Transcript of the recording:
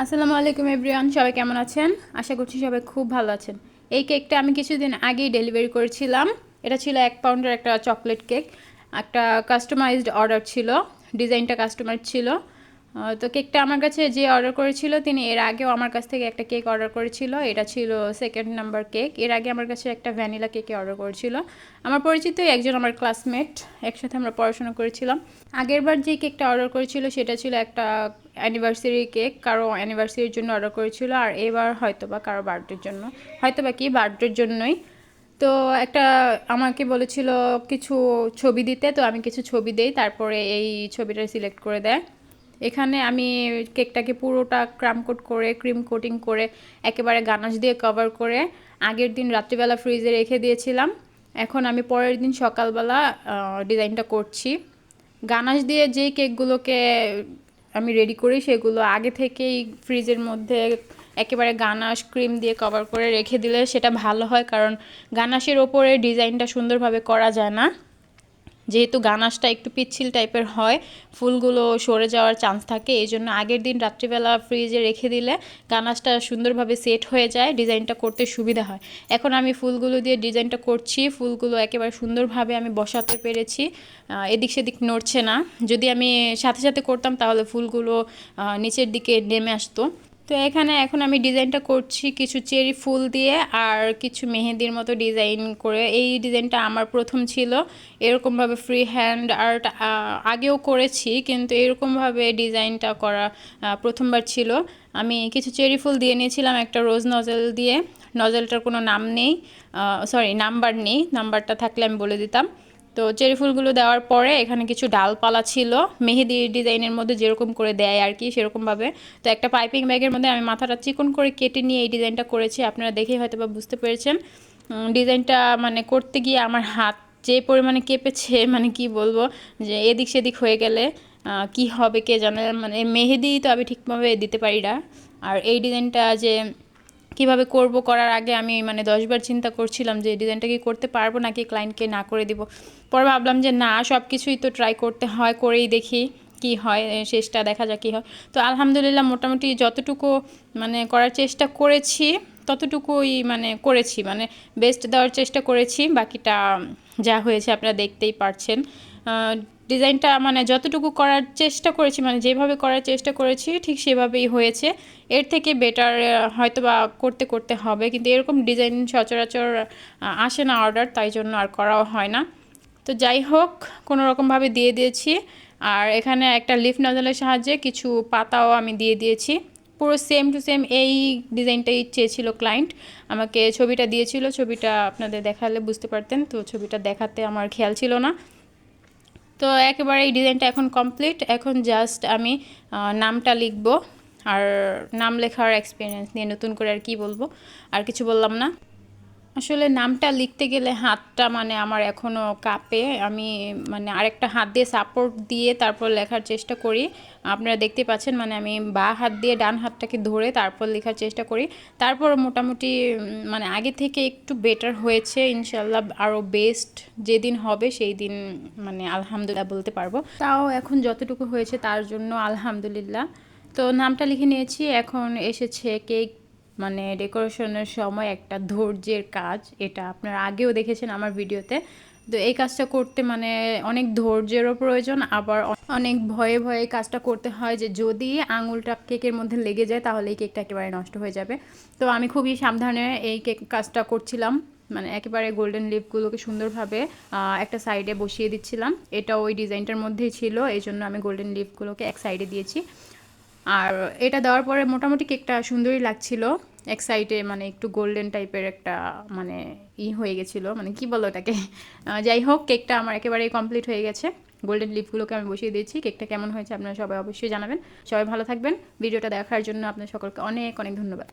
আসসালামু আলাইকুম, এভরিওয়ান। সবাই কেমন আছেন? আশা করছি সবাই খুব ভালো আছেন। এই কেকটা আমি কিছুদিন আগেই ডেলিভারি করেছিলাম। এটা ছিল এক পাউন্ডের একটা চকলেট কেক। একটা কাস্টমাইজড অর্ডার ছিল। ডিজাইনটা কাস্টমার ছিল। তো কেকটা আমার কাছে যে অর্ডার করেছিল, তিনি এর আগেও আমার কাছ থেকে একটা কেক অর্ডার করেছিল। এটা ছিল সেকেন্ড নাম্বার কেক এর আগে আমার কাছে একটা ভ্যানিলা কেকে অর্ডার করেছিল। আমার পরিচিত একজন আমার ক্লাসমেট একসাথে আমরা পড়াশোনা করেছিলাম। আগেরবার যে কেকটা অর্ডার করেছিল, সেটা ছিল একটা অ্যানিভার্সারি কেক কারও অ্যানিভার্সারির জন্য অর্ডার করেছিল, আর এবার হয়তো বা কারও বার্থডের জন্য। হয়তো বা কি বার্থডের জন্যই। তো একটা আমাকে বলেছিল কিছু ছবি দিতে, তো আমি কিছু ছবি দেই, তারপরে এই ছবিটা সিলেক্ট করে দেয়। এখানে আমি কেকটাকে পুরোটা ক্রাম কোট করে, ক্রিম কোটিং করে, একেবারে গানাশ দিয়ে কভার করে, আগের দিন রাত্রিবেলা ফ্রিজে রেখে দিয়েছিলাম। এখন আমি পরের দিন সকালবেলা ডিজাইনটা করছি। গানাশ দিয়ে যেই কেকগুলোকে আমি রেডি করি, সেগুলো আগে থেকেই ফ্রিজের মধ্যে একেবারে গানাশ, ক্রিম দিয়ে কভার করে রেখে দিলে সেটা ভালো হয়, কারণ গানাশের ওপরে ডিজাইনটা সুন্দরভাবে করা যায় না। যেহেতু গানাশটা একটু পিচ্ছিল টাইপের হয়, ফুলগুলো সরে যাওয়ার চান্স থাকে এই জন্য আগের দিন রাত্রিবেলা ফ্রিজে রেখে দিলে গানাশটা সুন্দরভাবে সেট হয়ে যায়, ডিজাইনটা করতে সুবিধা হয়। এখন আমি ফুলগুলো দিয়ে ডিজাইনটা করছি, ফুলগুলো একেবারে সুন্দরভাবে আমি বসাতে পেরেছি এদিক সেদিক নড়ছে না। যদি আমি সাথে সাথে করতাম তাহলে ফুলগুলো নিচের দিকে নেমে আসতো। তো এখানে এখন আমি ডিজাইনটা করছি কিছু চেরি ফুল দিয়ে আর কিছু মেহেদির মতো ডিজাইন করে। এই ডিজাইনটা আমার প্রথম ছিল। এরকমভাবে ফ্রি হ্যান্ড আর্ট আগেও করেছি কিন্তু এরকমভাবে ডিজাইনটা করা প্রথমবার ছিল। আমি কিছু চেরি ফুল দিয়ে নিয়েছিলাম একটা রোজ নজেল দিয়ে। নজেলটার কোনো নাম নেই সরি নাম্বার নেই। নাম্বারটা থাকলে আমি বলে দিতাম। তো চেরি ফুলগুলো দেওয়ার পরে এখানে কিছু ডালপালা ছিল। মেহেদি ডিজাইনের মধ্যে যেরকম করে দেয় আর কি সেরকমভাবে। তো একটা পাইপিং ব্যাগের মধ্যে আমি মাথাটা চিকন করে কেটে নিয়ে এই ডিজাইনটা করেছি। আপনারা দেখেই হয়তো বা বুঝতে পেরেছেন। ডিজাইনটা মানে করতে গিয়ে আমার হাত যে পরিমাণে কেঁপেছে মানে কি বলব, যে এদিক সেদিক হয়ে গেলে কি হবে কে জানে মানে মেহেদি তো আমি ঠিকভাবে দিতে পারি না। আর এই ডিজাইনটা যে কীভাবে করব করার আগে আমি মানে দশবার চিন্তা করছিলাম যে ডিজাইনটা কি করতে পারব নাকি ক্লায়েন্টকে না করে দিব। পরে ভাবলাম যে না সব কিছুই তো ট্রাই করতে হয়, করেই দেখি কি হয় শেষটা দেখা যাক কী হয়। তো আলহামদুলিল্লাহ মোটামুটি যতটুকু মানে করার চেষ্টা করেছি, ততটুকুই মানে করেছি মানে বেস্ট দেওয়ার চেষ্টা করেছি। বাকিটা যা হয়েছে আপনারা দেখতেই পারছেন। ডিজাইনটা মানে যতটুকু করার চেষ্টা করেছি মানে যেভাবে করার চেষ্টা করেছি, ঠিক সেভাবেই হয়েছে। এর থেকে বেটার হয়তো বা করতে করতে হবে। কিন্তু এরকম ডিজাইন সচরাচর আসে না অর্ডার তাই জন্য আর করাও হয় না। তো যাই হোক, কোনো রকমভাবে দিয়ে দিয়েছি। আর এখানে একটা লিফ নজলের সাহায্যে কিছু পাতাও আমি দিয়ে দিয়েছি। পুরো সেম টু সেম এই ডিজাইনটাই চেয়েছিল ক্লায়েন্ট আমাকে ছবিটা দিয়েছিল। ছবিটা আপনাদের দেখালে বুঝতে পারতেন। তো ছবিটা দেখাতে আমার খেয়াল ছিল না। তো একেবারে এই ডিজাইনটা এখন কমপ্লিট এখন জাস্ট আমি নামটা লিখব। আর নাম লেখার এক্সপিরিয়েন্স নিয়ে নতুন করে আর কি বলব? আর কিছু বললাম না। আসলে নামটা লিখতে গেলে হাতটা মানে আমার এখনও কাঁপে। আমি মানে আরেকটা হাত দিয়ে সাপোর্ট দিয়ে তারপর লেখার চেষ্টা করি। আপনারা দেখতে পাচ্ছেন মানে আমি বা হাত দিয়ে ডান হাতটাকে ধরে তারপর লেখার চেষ্টা করি। তারপর মোটামুটি মানে আগে থেকে একটু বেটার হয়েছে। ইনশাল্লাহ আরও বেস্ট যেদিন হবে সেই দিন মানে আলহামদুলিল্লাহ বলতে পারব। তাও এখন যতটুকু হয়েছে তার জন্য আলহামদুলিল্লাহ। তো নামটা লিখে নিয়েছি। এখন এসেছে কেক মানে ডেকোরেশনের সময় একটা ধৈর্যের কাজ, এটা আপনারা আগেও দেখেছেন আমার ভিডিওতে। তো এই কাজটা করতে মানে অনেক ধৈর্যেরও প্রয়োজন, আবার অনেক ভয়ে ভয়ে কাজটা করতে হয় যে যদি আঙুলটা কেকের মধ্যে লেগে যায় তাহলে এই কেকটা একেবারে নষ্ট হয়ে যাবে। তো আমি খুবই সাবধানে এই কেক কাজটা করছিলাম মানে একেবারে গোল্ডেন লিপগুলোকে সুন্দরভাবে একটা সাইডে বসিয়ে দিচ্ছিলাম। এটা ওই ডিজাইনটার মধ্যেই ছিল এই জন্য আমি গোল্ডেন লিপগুলোকে এক সাইডে দিয়েছি। আর এটা দেওয়ার পরে মোটামুটি কেকটা সুন্দরই লাগছিল। এক সাইডে মানে একটু গোল্ডেন টাইপের একটা মানে ই হয়ে গেছিল। মানে কি বলো ওটাকে যাই হোক, কেকটা আমার একেবারেই কমপ্লিট হয়ে গেছে। গোল্ডেন লিপগুলোকে আমি বসিয়ে দিয়েছি। কেকটা কেমন হয়েছে আপনারা সবাই অবশ্যই জানাবেন। সবাই ভালো থাকবেন। ভিডিওটা দেখার জন্য আপনার সকলকে অনেক অনেক ধন্যবাদ।